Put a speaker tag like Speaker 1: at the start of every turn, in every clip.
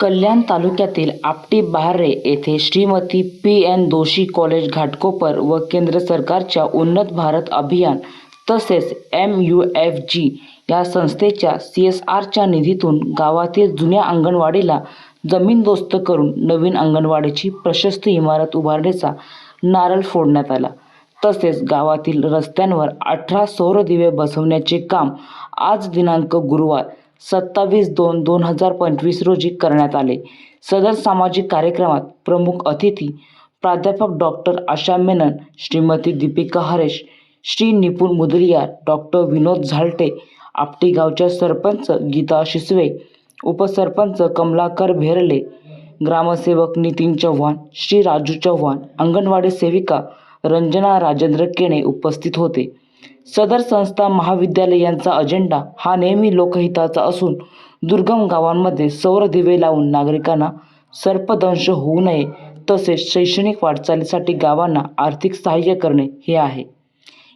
Speaker 1: कल्याण तालुक्यातील आपटी बहारे येथे Shrimati P N Doshi college Ghatkopar व केंद्र सरकारच्या उन्नत भारत अभियान तसेच एम यू एफ जी या संस्थेच्या सी एस आरच्या निधीतून गावातील जुन्या अंगणवाडीला जमीनदोस्त करून नवीन अंगणवाडीची प्रशस्त इमारत उभारण्याचा नारळ फोडण्यात आला. तसेच गावातील रस्त्यांवर अठरा सौर दिवे बसवण्याचे काम आज दिनांक गुरुवार सत्तावीस दोन दोन हजार पंचवीस रोजी करण्यात आले. सदर सामाजिक कार्यक्रमात प्रमुख अतिथी प्राध्यापक डॉक्टर आशा मेनन श्रीमती दीपिका हरेश श्री निपुण मुदलियार डॉक्टर विनोद झालटे आपटी गावच्या सरपंच गीता शिसवे उपसरपंच कमलाकर भेरले ग्रामसेवक नितीन चव्हाण श्री राजू चव्हाण अंगणवाडी सेविका रंजना राजेंद्र केणे उपस्थित होते. सदर संस्था महाविद्यालय यांचा अजेंडा हा नेहमी लोकहिताचा असून दुर्गम गावांमध्ये सौर दिवे लावून नागरिकांना सर्पदंश होऊ नये तसेच शैक्षणिक वाटचालीसाठी गावांना आर्थिक सहाय्य करणे हे आहे.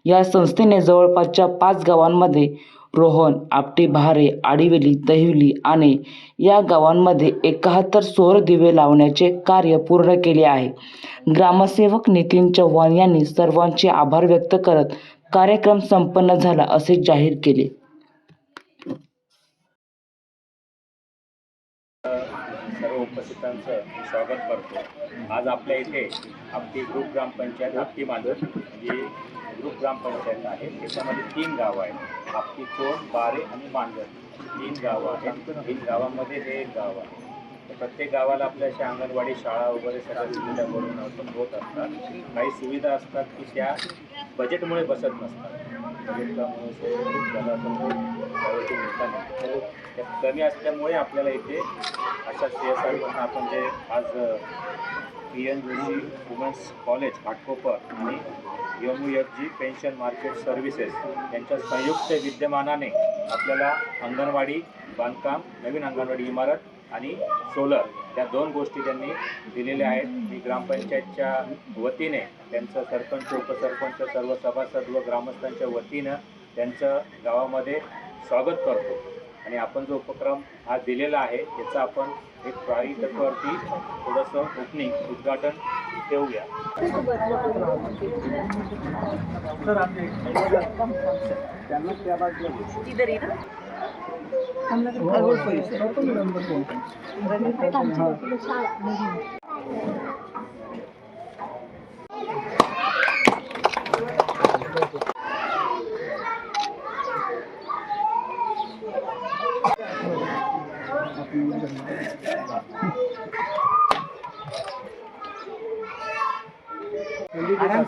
Speaker 1: या संस्थेने जवळपासच्या पाच गावांमध्ये रोहन आपटी बहारे आडिवेली दहिवली आणि या गावांमध्ये एकाहत्तर सौर दिवे लावण्याचे कार्य पूर्ण केले आहे. ग्रामसेवक नितीन चव्हाण यांनी सर्वांचे आभार व्यक्त करत कार्यक्रम संपन्न झाला असे जाहीर केले.
Speaker 2: सर्व उपस्थितांचं स्वागत करतो. आज आपल्या इथे आपली ग्रुप ग्रामपंचायत आपटी मांजर जी ग्रुप ग्रामपंचायत आहे त्याच्यामध्ये तीन गावं आहेत. आपटी चोर बारे आणि मांजर. तीन गावं आहेत. तीन गावामध्ये हे एक गाव आहे. प्रत्येक गावाला आपल्या अशा अंगणवाडी शाळा वगैरे सगळ्या सुविधा करून होत असतात. काही सुविधा असतात की त्या बजेटमुळे बसत नसतात. बजेटमुळे त्याला मिळता नाही. त्या कमी असल्यामुळे आपल्याला इथे अशा सी एस आर आपण जे आज P N Joshi women's college Ghatkopar आणि M U F G pension market services यांच्या संयुक्त विद्यमानाने आपल्याला अंगणवाडी बांधकाम नवीन अंगणवाडी इमारत आणि सोलर या दोन गोष्टी त्यांनी दिलेल्या आहेत. मी ग्रामपंचायतच्या वतीने त्यांचं सरपंच उपसरपंच सर्व सभासद व ग्रामस्थांच्या वतीनं त्यांचं गावामध्ये स्वागत करतो. आणि आपण जो उपक्रम हा दिलेला आहे याचा आपण एक प्राळी तत्वावरती थोडंसं ओपनिंग उद्घाटन ठेवूया.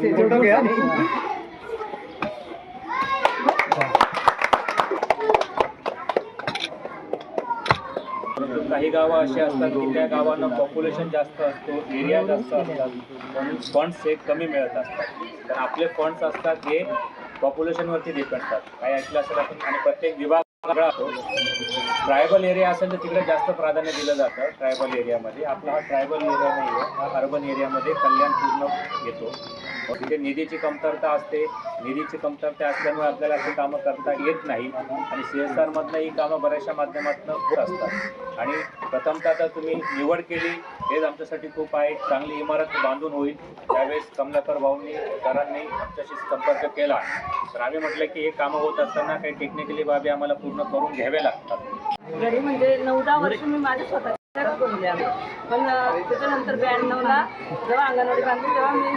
Speaker 3: इधर ही ना
Speaker 2: परंतु काही गावं अशी असतात की त्या गावांना पॉप्युलेशन जास्त असतो एरिया जास्त असतात. फंड्स हे कमी मिळत असतात. तर आपले फंड्स असतात हे पॉप्युलेशनवरती डिपेंड असतात काही ऐकलं असेल आपण आणि प्रत्येक विभाग ट्रायबल एरिया असेल तर तिकडे जास्त प्राधान्य दिलं जातं ट्रायबल एरियामध्ये. आपला हा ट्रायबल एरिया नाही आहे हा अर्बन एरियामध्ये कल्याण पूर्ण येतो. मग तिथे निधीची कमतरता असते. निधीची कमतरता असल्यामुळे आपल्याला ती कामं करता येत नाही. आणि सी एस आरमधनं ही कामं बऱ्याचशा माध्यमातून होत असतात. आणि प्रथमतः तर तुम्ही निवड केली हेच आमच्यासाठी खूप आहे. चांगली इमारत बांधून होईल. त्यावेळेस कमलाकर भाऊंनी सरांनी आमच्याशी संपर्क केला. तर आम्ही म्हटलं की हे कामं होत असताना काही टेक्निकली बाबी आम्हाला पूर्ण करून घ्यावे लागतात.
Speaker 3: घरी म्हणजे नऊ दहा वर्ष मी माझ्या स्वतः पण त्याच्यानंतर ब्याण्णवला जेव्हा अंगणवाडी बांधली तेव्हा मी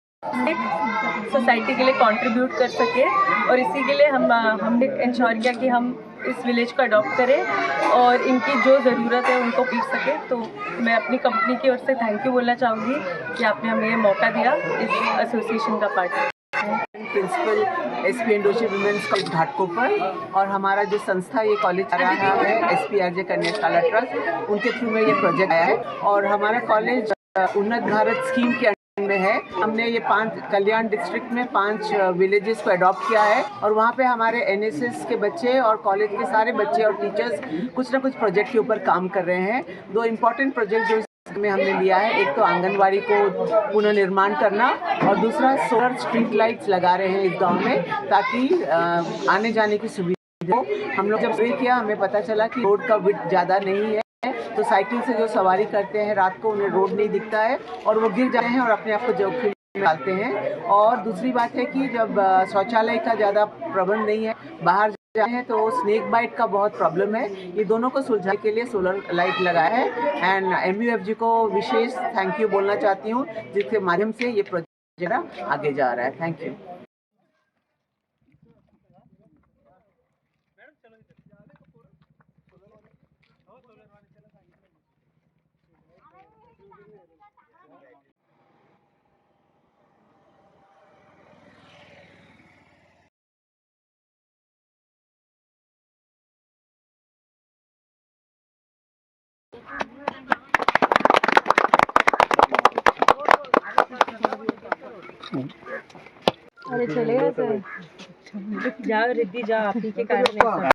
Speaker 4: सोसाइटी के लिए कंट्रीब्यूट कर सके और इसी के लिए हम हमने इंश्योर किया कि हम इस विलेज को अडॉप्ट करें और इनकी जो ज़रूरत है उनको पीट सके। तो मैं अपनी कंपनी की ओर से थैंक यू बोलना चाहूँगी कि आपने हमें ये मौका दिया इस एसोसिएशन का
Speaker 5: part principal S P Joshi women's college Ghatkopar और हमारा जो संस्था ये कॉलेज रहा है एस पी आर जे कन्या कन्याशाला ट्रस्ट उनके थ्रू में ये प्रोजेक्ट आया है और हमारा कॉलेज उन्नत भारत स्कीम के में है। हमने ये पाँच, कल्याण डिस्ट्रिक्ट में पाँच विलेजेस को अडॉप्ट किया है और वहाँ पे हमारे एनएसएस के बच्चे और कॉलेज के सारे बच्चे और टीचर्स कुछ ना कुछ प्रोजेक्ट के ऊपर काम कर रहे हैं। दो इम्पोर्टेंट प्रोजेक्ट जो में हमने लिया है, एक तो आंगनवाड़ी को पुनर्निर्माण करना और दूसरा सोलर स्ट्रीट लाइट्स लगा रहे हैं इस गाँव में ताकि आने जाने की सुविधा हो। हम लोग जब सर्वे किया, हमें पता चला कि रोड का विथ ज़्यादा नहीं है। तो साइकिल से जो सवारी करते हैं, रात को उन्हें रोड नहीं दिखता है और वो गिर जाते हैं और अपने आप को जोखिम डालते हैं। और दूसरी बात है कि जब शौचालय का ज़्यादा प्रबंध नहीं है, बाहर हैं तो स्नेक बाइट का बहुत प्रॉब्लम है। ये दोनों को सुलझाने के लिए सोलर लाइट लगाया है। एंड एम जी को विशेष थैंक यू बोलना चाहती हूँ, जिसके माध्यम से ये प्रोजेक्ट आगे जा रहा है। थैंक यू
Speaker 4: अरे चले गए सर जाओ रिद्धि जाओ आप ही के कारण